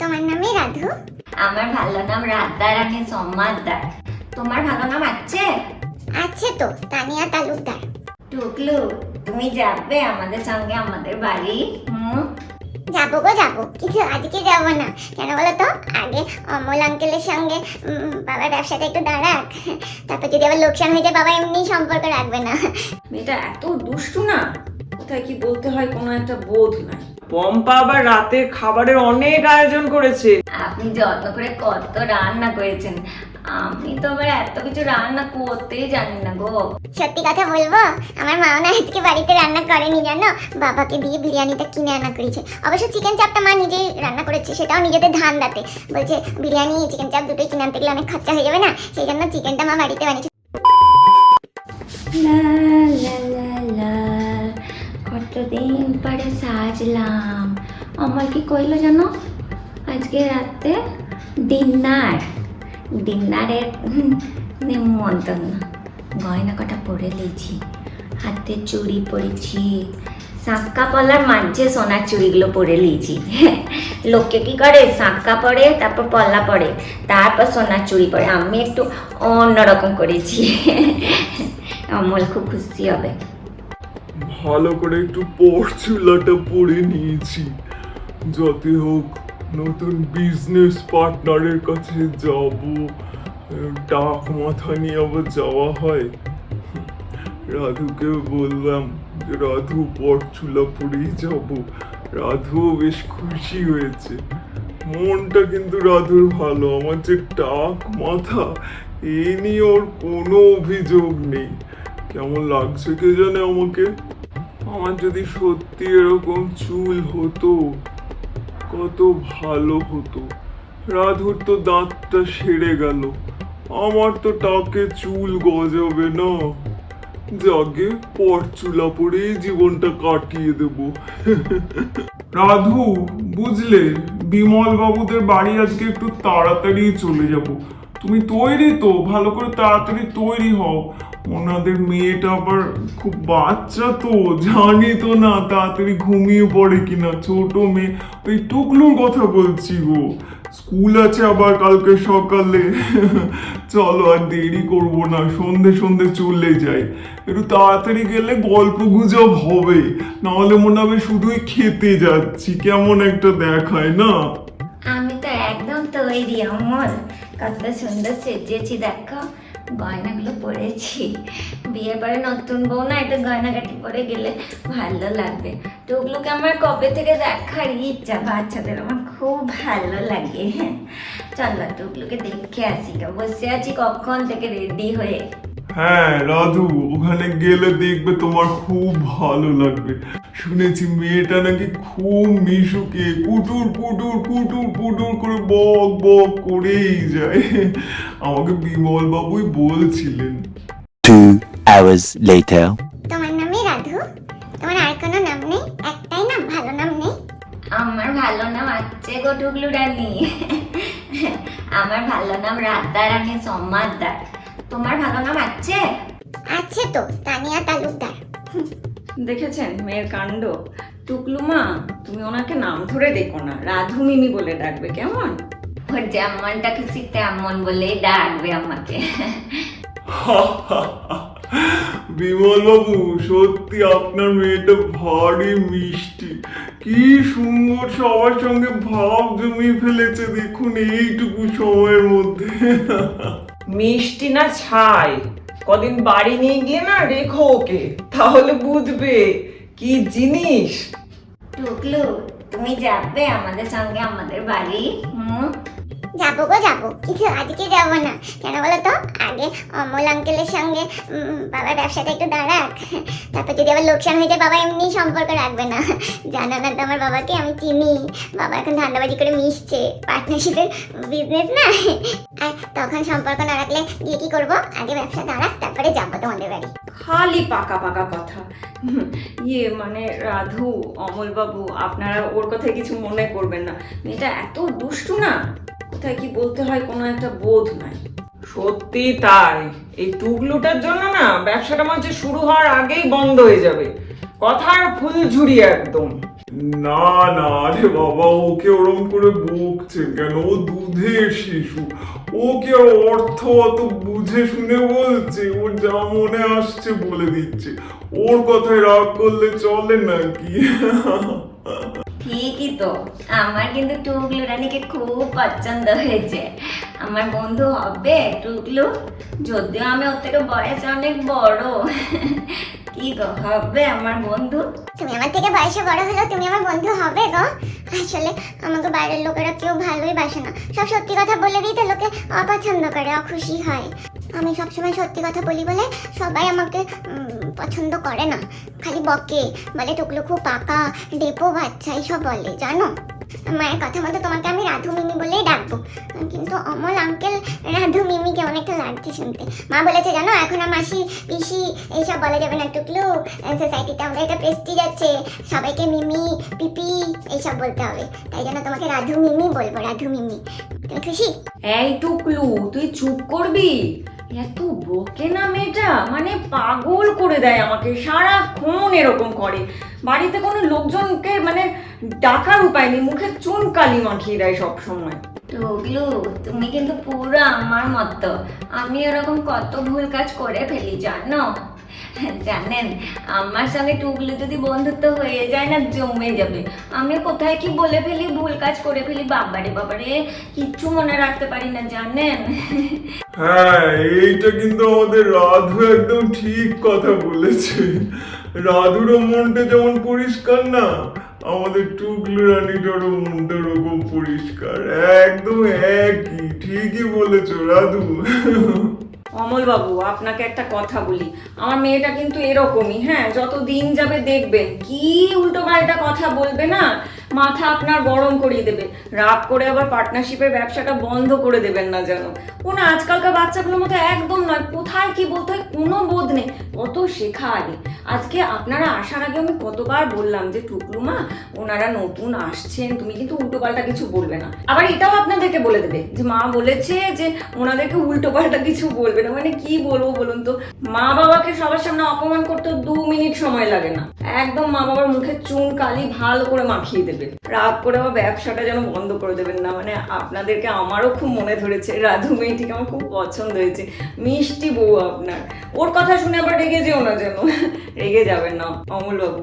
তোমার নামে রাধু। আমার ভালো নাম রাধা রানী সম্মাদার তোমার ভালো নাম আছে? আছে তো তানিয়া তালুকদার। টুকলু তুমি যাবে আমাদের সঙ্গে আমাদের বাড়ি? হুম? যাব গো যাব। কিন্তু আজকে যাব না। কেন বলো তো? আগে অমল আঙ্কেলের সঙ্গে বাবার ব্যবসাটা একটু দাঁড়াক। তারপর যদি আবার লোকসান হয়ে যায় বাবা এমনি সম্পর্ক রাখবে না। মেয়েটা এত দুষ্টু না? কোথায় কি বলতে হয় কোনো একটা বোধ নাই। পম্পা আবার রাতে খাবারের অনেক আয়োজন করেছে। আপনি যত্ন করে কত রান্না করেছেন। আমি তো আবার এত কিছু রান্না করতেই জানি না গো। সত্যি কথা বলব আমার মাও না আজকে বাড়িতে রান্না করেনি জানো? বাবাকে দিয়ে বিরিয়ানিটা কিনে আনা করেছে। অবশ্য চিকেন চাপটা মা নিজেই রান্না করেছে সেটাও নিজেদের ধান দাতে বলছে বিরিয়ানি চিকেন চাপ দুটোই কিনে আনতে গেলে অনেক খরচা হয়ে যাবে না? সেই জন্য চিকেনটা মা বাড়িতে বানিয়েছে। লা লা পরে সাজলাম। অমল কি কইলো জানো? আজকে রাতে ডিনার। ডিনারের নিমন্ত্রণ গয়না কটা পরে লিয়েছি হাতে চুড়ি পরেছি। শাঁকা পলার মাঝে সোনার চুড়িগুলো পরে লিয়েছি লোকে কি করে? শাঁকা পরে, তারপর পলা পরে, তারপর সোনার চুড়ি পরে। আমি একটু অন্যরকম করেছি। অমল খুব খুশি হবে। ভালো করে একটু পরচুলাটা পরে নিয়েছি। যাতে হোক নতুন বিজনেস পার্টনারের কাছে যাব। ডাক মাথা নিয়ে আবার যাওয়া হয়। রাধুকে বললাম রাধু পরচুলা পরেই যাব। রাধুও বেশ খুশি হয়েছে। মনটা কিন্তু রাধুর ভালো। আমার যে টাক মাথা এই নিয়ে ওর কোনো অভিযোগ নেই। কেমন লাগছে কে জানে আমাকে? আমার যদি সত্যি এরকম চুল হতো, কত ভালো হতো। রাধুর তো দাঁতটা সেরে গেল। আমার তো টাকে চুল গজাবে না। যাকে পরচুলা পরেই জীবনটা কাটিয়ে দেব। রাধু, বুঝলে বিমল বাবুদের বাড়ি আজকে একটু তাড়াতাড়ি চলে যাব। তুমি তৈরি তো, ভালো করে তাড়াতাড়ি তৈরি হও। ওনাদের মেয়েটা আবার খুব বাচ্চা তো, জানি তো না তাড়াতাড়ি ঘুমিয়ে পড়ে কিনা, ছোট মেয়ে। ওই টুকলুর কথা বলছি গো। স্কুল আছে আবার কালকে সকালে। চলো আর দেরি করব না, সন্ধে সন্ধে চলে যাই। একটু তাড়াতাড়ি গেলে গল্প গুজব হবে। নাহলে মনে হবে শুধুই খেতে যাচ্ছি, কেমন একটা দেখায়, না? আমি তো একদম তৈরি, অমল। কত সুন্দর সেজেছি, দেখো। গয়নাগুলো পরেছি। বিয়ের পরে নতুন বউ না, একটা গয়নাকাটি পরে গেলে ভালো লাগবে। তো ওগুলোকে আমার কবে থেকে দেখার ইচ্ছা? বাচ্চাদের আমার খুব ভালো লাগে। হ্যাঁ চলো ওগুলোকে দেখে আসি। বসে আছি কখন থেকে রেডি হয়ে হ্যাঁ রাধু ওখানে গেলে দেখবে তোমার খুব ভালো লাগবে। শুনেছি মেয়েটা নাকি খুব মিশুকে কুটুর কুটুর কুটুর কুটুর করে বক বক করেই যায়। আমাকে বিমল বাবুই বলছিলেন। Two hours later. তোমার নামে রাধু? তোমার আর কোনো নাম নেই? একটাই নাম ভালো নাম নেই? আমার ভালো নাম আছে গো টুকলু রানী আমার ভালো নাম রাধা রানী সম্মাদার তোমার ভালো নাম আছে? আছে তো তানিয়া তালুকদার। দেখেছেন মেয়ের কাণ্ড? টুকলু মা তুমি ওনাকে নাম ধরে দেখো না রাধু মিমি বলে ডাকবে কেমন? ওর যেমনটা খুশি তেমন বলেই ডাকবে আমাকে। বিমল বাবু সত্যি আপনার মেয়েটা ভারী মিষ্টি। কি সুন্দর সবার সঙ্গে ভাব জমিয়ে ফেলেছে দেখুন এইটুকু সময়ের মধ্যে। মিষ্টি না ছাই? কদিন বাড়ি নিয়ে গিয়ে না রেখো ওকে। তাহলে বুঝবে কি জিনিস। টুকলু তুমি যাবে আমাদের সঙ্গে আমাদের বাড়ি, হুম? যাব গো, যাব। কিন্তু আজকে যাব না। কেন বলো তো? আগে অমল আঙ্কেলের সঙ্গে বাবার ব্যবসাটা একটু দাঁড়াক। তারপর যদি আবার লোকসান হয়ে যায়, বাবা এমনি সম্পর্ক রাখবে না। জানো না তো আমার বাবাকে, আমি চিনি। বাবা এখন ধান্দাবাজি করে মিশছে। পার্টনারশিপের বিজনেস না। আর তখন সম্পর্ক না রাখলে গিয়ে কি করব? আগে ব্যবসা দাঁড়াক, তারপরে যাব তোমাদের বাড়ি। খালি পাকা পাকা কথা। ইয়ে মানে রাধু, অমলবাবু, আপনারা ওর কথায় কিছু মনে করবেন না। মেয়েটা এত দুষ্টু না, কোথায় কি বলতে হয় কোনো একটা বোধ নাই। সত্যি তাই। এই টুকলুটার জন্য না, ব্যবসাটা মাঝে শুরু হওয়ার আগেই বন্ধ হয়ে যাবে। কথার ফুল ঝুড়ি একদম। না না, আরে বাবা, ওকে ওরম করে বকছে কেন? ও দুধের শিশু। ও কি আর অর্থ অত বুঝে শুনে বলছে ওর যা মনে আসছে বলে দিচ্ছে। ওর কথায় রাগ করলে চলে নাকি? ঠিকই তো। আমার কিন্তু টুকলু রানীকে খুব পছন্দ হয়েছে। আমার বন্ধু হবে টুকলু, যদিও আমি ওর থেকে বয়স অনেক বড়। কি গো, হবে আমার বন্ধু? তুমি আমার থেকে বয়সে বড় তুমি আমার বন্ধু হবে গো। আসলে আমাকে বাইরের লোকেরা কেউ ভালোই বাসে না। সব সত্যি কথা বলে লোকে অপছন্দ করে, অখুশি হয়। আমি সবসময় সত্যি কথা বলি বলে সবাই আমাকে পছন্দ করে না। খালি বকে, বলে টুকলু খুব পাকা ডেপো বাচ্চা, এইসব বলে, জানো? মায়ের কথা মতো তোমাকে আমি রাধু মিমি বলেই ডাকবো। কিন্তু অমল আঙ্কেল রাধু মিমি কেমন একটা লাগছে শুনতে। মা বলেছে, জানো, এখন আর মাসি, পিসি এইসব বলা যাবে না টুকলু। সোসাইটিতে আমাদের একটা প্রেস্টিজ আছে। সবাইকে মিমি, পিপি, এইসব বলতে হবে। তাই জন্য তোমাকে রাধু মিমি বলব, রাধু মিমি। তুমি খুশি? এই টুকলু, তুই চুপ করবি? এত বকে না মেয়েটা? মানে পাগল করে দেয় আমাকে, সারাক্ষণ এরকম করে। বাড়িতে কোনো লোকজনকে মানে ডাকার উপায় নেই, মুখে চুন কালি মাখিয়ে দেয় সব সময় তুমি কিন্তু পুরো আমার মতো। আমি এরকম কত ভুল কাজ করে ফেলি, জানো? জানেন, আমার সঙ্গে টুকলু যদি বন্ধুত্ব হয়ে যায় না, জমে যাবে। আমি কোথায় কি বলে ফেলি, ভুল কাজ করে ফেলি, বাবারে বাবারে, কিচ্ছু মনে রাখতে পারি না, জানেন? হ্যাঁ এইটা কিন্তু আমাদের রাধু একদম ঠিক কথা বলেছে। রাধুরও মনটা যেমন পরিষ্কার না, আমাদের টুকলু রানীটারও মনটা ওরকম পরিষ্কার। একদম একই, ঠিকই বলেছ, রাধু। অমল বাবু আপনাকে একটা কথা বলি। আমার মেয়েটা কিন্তু এরকমই হ্যাঁ? যত দিন যাবে দেখবেন। কি উল্টো পাল্টা কথা বলবে না? মাথা আপনার গরম করিয়ে দেবে রাগ করে আবার পার্টনারশিপের ব্যবসাটা বন্ধ করে দেবেন না যেন। ও না, আজকালকার বাচ্চাগুলোর মতো একদম নয়, কোথায় কি বলতে হয় কোনো বোধ নেই। কত শেখা আগে। আজকে আপনারা আসার আগে আমি কতবার বললাম যে টুকলু মা ওনারা নতুন আসছেন, তুমি কিন্তু উল্টো পাল্টা কিছু বলবে না। আবার এটাও আপনাদেরকে বলে দেবে যে, মা বলেছে যে, ওনাদেরকে উল্টো পাল্টা কিছু বলবে না। মানে কি বলব বলুন তো? মা বাবাকে সবার সামনে অপমান করতে দু মিনিট সময় লাগে না। একদম মা বাবার মুখে চুন, কালি ভালো করে মাখিয়ে দেবে। রাগ করে আবার ব্যবসাটা যেন বন্ধ করে দেবেন না। মানে আপনাদেরকে আমারও খুব মনে ধরেছে। রাধু মেয়েটিকে আমার খুব পছন্দ হয়েছে। মিষ্টি বউ আপনার। ওর কথা শুনে আবার রেগে যেও না যেন। রেগে যাবেন না অমল বাবু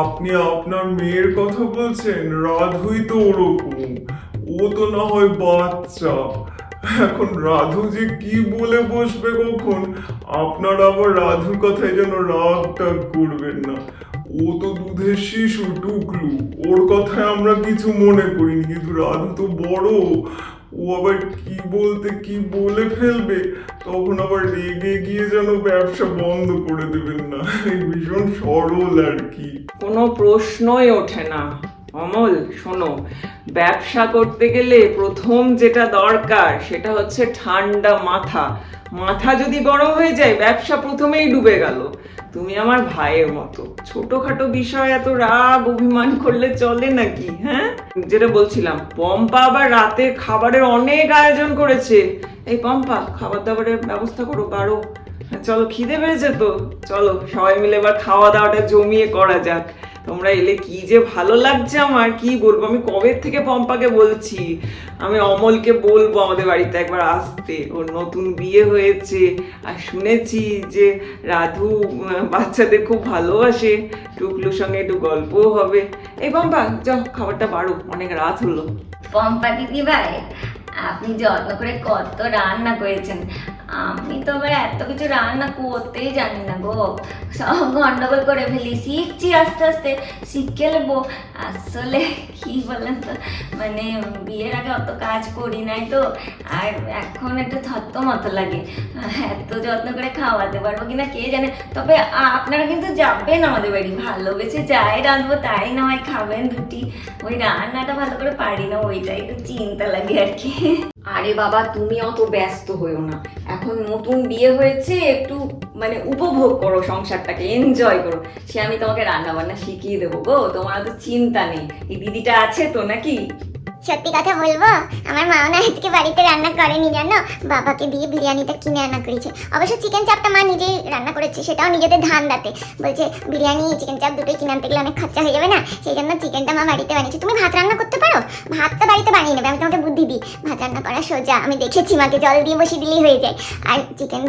আপনি আপনার মেয়ের কথা বলছেন, রাধুই তো ওরকম ও তো না হয় বাচ্চা। এখন রাধু যে কি বলে বসবে কখন? আপনার আবার রাধুর কথায় যেন রাগ টাগ করবেন না। ও তো দুধের শিশু টুকলু ওর কথায় আমরা কিছু মনে করিনি, কিন্তু রাধু তো বড়। ও আবার কি বলতে কি বলে ফেলবে? তখন আবার রেগে গিয়ে যেন ব্যবসা বন্ধ করে দেবেন না। ভীষণ সরল আর কি। কোনো প্রশ্নই ওঠে না। অমল, শোনো, ব্যবসা করতে গেলে প্রথম যেটা দরকার, সেটা হচ্ছে ঠান্ডা মাথা। মাথা যদি গরম হয়ে যায়, ব্যবসা প্রথমেই ডুবে গেল। তুমি আমার ভাইয়ের মতো। ছোটখাটো বিষয়, এত রাগ, অভিমান করলে চলে নাকি হ্যাঁ? যেটা বলছিলাম, পম্পা আবার রাতে খাবারের অনেক আয়োজন করেছে। এই পম্পা খাবার দাবারের ব্যবস্থা করো, পারো। চলো, খিদে পেয়েছে তো। চলো, সবাই মিলে এবার খাওয়া দাওয়াটা জমিয়ে করা যাক। তোমরা এলে কি যে ভালো লাগছে আমার, কি বলব? আমি কবে থেকে পম্পাকে বলছি? আমি অমলকে বলব আমাদের বাড়িতে একবার আসতে। ওর নতুন বিয়ে হয়েছে। আর শুনেছি যে রাধু বাচ্চাদের খুব ভালোবাসে। টুকলুর সঙ্গে একটু গল্পও হবে। এই পম্পা, যাও, খাবারটা বাড়ো। অনেক রাত হলো। পম্পা দিদি ভাই আপনি যত্ন করে কত রান্না করেছেন। আমি তো আবার এত কিছু রান্না করতেই জানি না গো। সব গন্ডগোল করে ফেলি। শিখছি আস্তে আস্তে শিখে নেব আসলে কি বলেন তো মানে বিয়ের আগে অত কাজ করি নাই তো, আর এখন একটু থত্ত মতো লাগে। এত যত্ন করে খাওয়াতে পারব কিনা কে জানে? তবে আপনারা কিন্তু যাবেন আমাদের বাড়ি। ভালোবেসে যাই রাঁধবো, তাই না হয় খাবেন দুটি ওই রান্নাটা ভালো করে পারি না, ওইটাই একটু চিন্তা লাগে আর কি। আরে বাবা, তুমি অত ব্যস্ত হইও না। এখন নতুন বিয়ে হয়েছে, একটু মানে উপভোগ করো সংসারটাকে এনজয় করো। সে আমি তোমাকে রান্না বান্না শিখিয়ে দেবো গো, তোমার তো চিন্তা নেই। এই দিদিটা আছে তো নাকি? সত্যি কথা বলব? আমার মাও না আজকে বাড়িতে রান্না করেনি, জানো? বাবাকে দিয়ে বিরিয়ানিটা কিনে আনা করেছে। অবশ্য চিকেন চাপটা মা নিজেই রান্না করেছে, সেটাও নিজেদের ধান দাতে বলছে, বিরিয়ানি চিকেন চাপ দুটোই কিনে আনতে গেলে অনেক খরচা হয়ে যাবে না? সেই জন্য চিকেনটা মা বাড়িতে বানিয়েছে। তুমি ভাত রান্না করতে পারো? ভাতটা বাড়িতে বানিয়ে নেবে, আমি তোমাকে বুদ্ধি দিই। ভাত রান্না করা সোজা, আমি দেখেছি মাকে, জল দিয়ে বসিয়ে দিলেই হয়ে যায়। আর চিকেন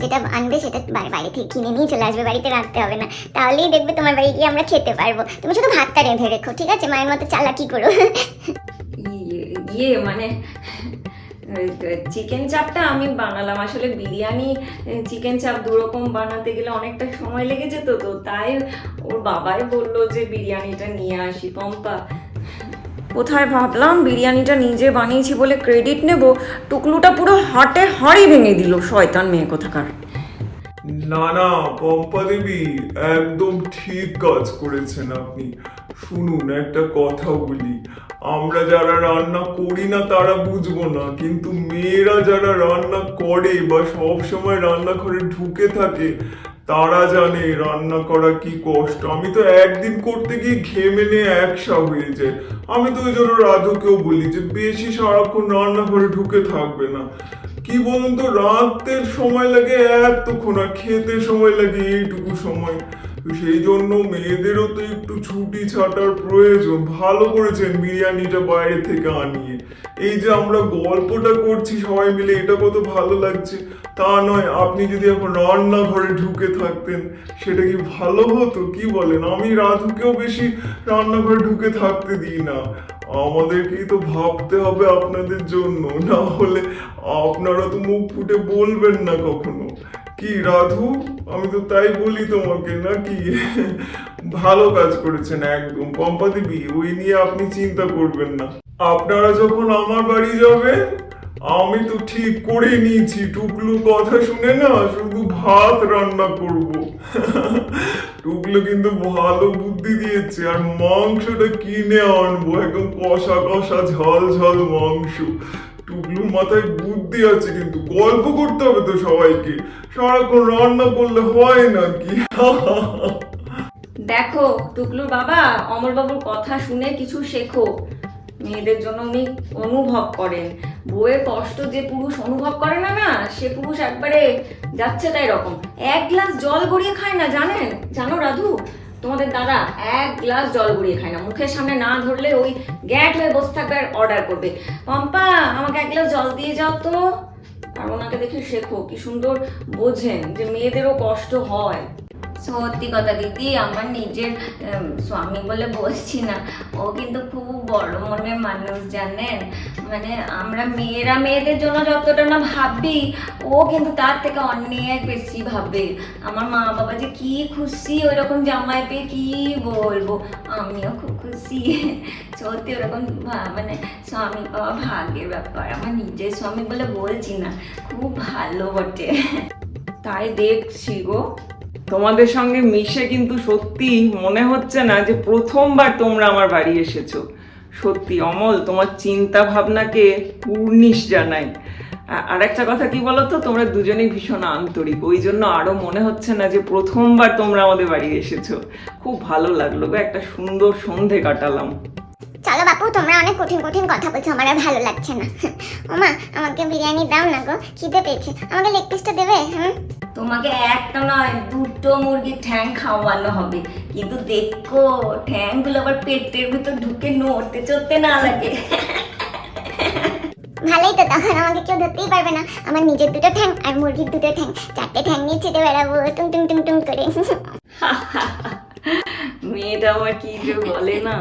যেটা আনবে সেটা বাড়ি থেকে কিনে নিয়ে চলে আসবে, বাড়িতে রাখতে হবে না। তাহলেই দেখবে তোমার বাড়ি গিয়ে আমরা খেতে পারব। তুমি শুধু ভাতটা রেঁধে রেখো, ঠিক আছে? মায়ের মতো চালাকি করো। ইয়ে মানে চিকেন চাপটা আমি বানালাম। আসলে বিরিয়ানি চিকেন চাপ দুরকম বানাতে গেলে অনেকটা সময় লেগে যেত তো, তাই ওর বাবাই বলল যে বিরিয়ানিটা নিয়ে আসি, পম্পা। কোথায় ভাবলাম বিরিয়ানিটা নিজে বানিয়েছি বলে ক্রেডিট নেব, টুকলুটা পুরো হাটে হাড়ি ভেঙে দিল শয়তান মেয়ে কোথাকার। না না, পম্পা দেবী, একদম ঠিক কাজ করেছেন আপনি। শুনুন, একটা কথা বলি। আমরা যারা রান্না করি না, তারা বুঝব না। কিন্তু মেয়েরা যারা রান্না করে বা সব সময় রান্নাঘরে ঢুকে থাকে, তারা জানে রান্না করা কি কষ্ট। আমি তো একদিন করতে গিয়ে ঘেমে নিয়ে একসা হয়ে যায় আমি তো ওই জন্য রাধুকেও বলি যে, বেশি সারাক্ষণ রান্নাঘরে ঢুকে থাকবে না। কি বলুন তো রাতে সময় লাগে এতক্ষণ, আর খেতে সময় লাগে এইটুকু সময়। সেই জন্য মেয়েদেরও তো একটু ছুটি ছাটার প্রয়োজন। ভালো করেছেন বিরিয়ানিটা বাইরে থেকে আনিয়ে। এই যে আমরা গল্পটা করছি সবাই মিলে, এটা কত ভালো লাগছে। তা নয়, আপনি যদি এখন রান্নাঘরে ঢুকে থাকতেন, সেটা কি ভালো হতো? কি বলেন? আমি রাধুকেও বেশি রান্নাঘরে ঢুকে থাকতে দিই না। আমাদেরকেই তো ভাবতে হবে আপনাদের জন্য। না হলে আপনারা তো মুখ ফুটে বলবেন না কখনো। কি রাধু? আমি তো তাই বলি তোমাকে নাকি? ভালো কাজ করেছেন একদম। পম্পা দেবী ওই নিয়ে আপনি চিন্তা করবেন না। আপনারা যখন আমার বাড়ি যাবেন, আমি তো ঠিক করে নিয়েছি। টুকলু কথা শুনে না শুধু ভাত রান্না করব। টুকলু কিন্তু ভালো বুদ্ধি দিয়েছে। আর মাংসটা কিনে আনব। একদম কষা কষা ঝাল ঝাল মাংস। টুকলুর মাথায় বুদ্ধি আছে কিন্তু গল্প করতে হবে তো সবাইকে। সারাক্ষণ রান্না করলে হয় নাকি? দেখো টুকলুর বাবা, অমরবাবুর কথা শুনে কিছু শেখো। মেয়েদের জন্য উনি অনুভব করেন। বউয়ের কষ্ট যে পুরুষ অনুভব করে না না, সে পুরুষ একবারে যাচ্ছে তাই রকম। এক গ্লাস জল গড়িয়ে খায় না, জানেন? জানো, রাধু? তোমাদের দাদা এক গ্লাস জল গড়িয়ে খায় না। মুখের সামনে না ধরলে ওই গ্যাট হয়ে বসে থাকবে আর অর্ডার করবে। পম্পা, আমাকে এক গ্লাস জল দিয়ে যাও তো। আর ওনাকে দেখে শেখো, কি সুন্দর বোঝেন যে মেয়েদেরও কষ্ট হয়। সত্যি কথা, দিদি, আমার নিজের স্বামী বলে বলছি না, ও কিন্তু খুব বড় মনের মানুষ, জানেন? মানে আমরা মেয়েরা মেয়েদের জন্য যতটা না ভাবি, ও কিন্তু তার থেকে অনেক বেশি ভাবে। আমার মা বাবা যে কি খুশি ওই রকম জামাই পেয়ে কি বলব? আমিও খুব খুশি। সত্যি ওরকম মানে স্বামী পাওয়া ভাগ্যের ব্যাপার। আমার নিজের স্বামী বলে বলছি না, খুব ভালো বটে। তাই দেখছি গো। তোমাদের সঙ্গে মিশে কিন্তু সত্যি মনে হচ্ছে না যে প্রথমবার তোমরা আমার বাড়ি এসেছ। সত্যি, অমল, তোমার চিন্তা ভাবনাকে পূর্ণিশ জানাই। আর একটা কথা কি বলতো? তোমরা দুজনেই ভীষণ আন্তরিক। ওই জন্য আরও মনে হচ্ছে না যে প্রথমবার তোমরা আমাদের বাড়ি এসেছ। খুব ভালো লাগল গো, একটা সুন্দর সন্ধে কাটালাম। চলো বাপু, তোমরা অনেক কঠিন কঠিন কথা বলছো, আমার আর ভালো লাগছে না। ওমা, আমাকে বিরিয়ানি দাও না গো, খিদে পেয়েছে। আমাকে লেগ পিসটা দেবে, হুম? তোমাকে একটা নয় দুটো মুরগির ঠ্যাং খাওয়ানো হবে। কিন্তু দেখো ঠ্যাংগুলো আবার পেটের ভিতর ঢুকে নড়তে চড়তে না লাগে। ভালোই তো তখন আমাকে কেউ ধরতেই পারবে না। আমার নিজের দুটো ঠ্যাং আর মুরগির দুটো ঠ্যাং। চারটে ঠ্যাং নিয়ে ছেটে বেড়াবো টুং টুং টুং টুং করে। মেয়েটা আমার কি যে বলে না?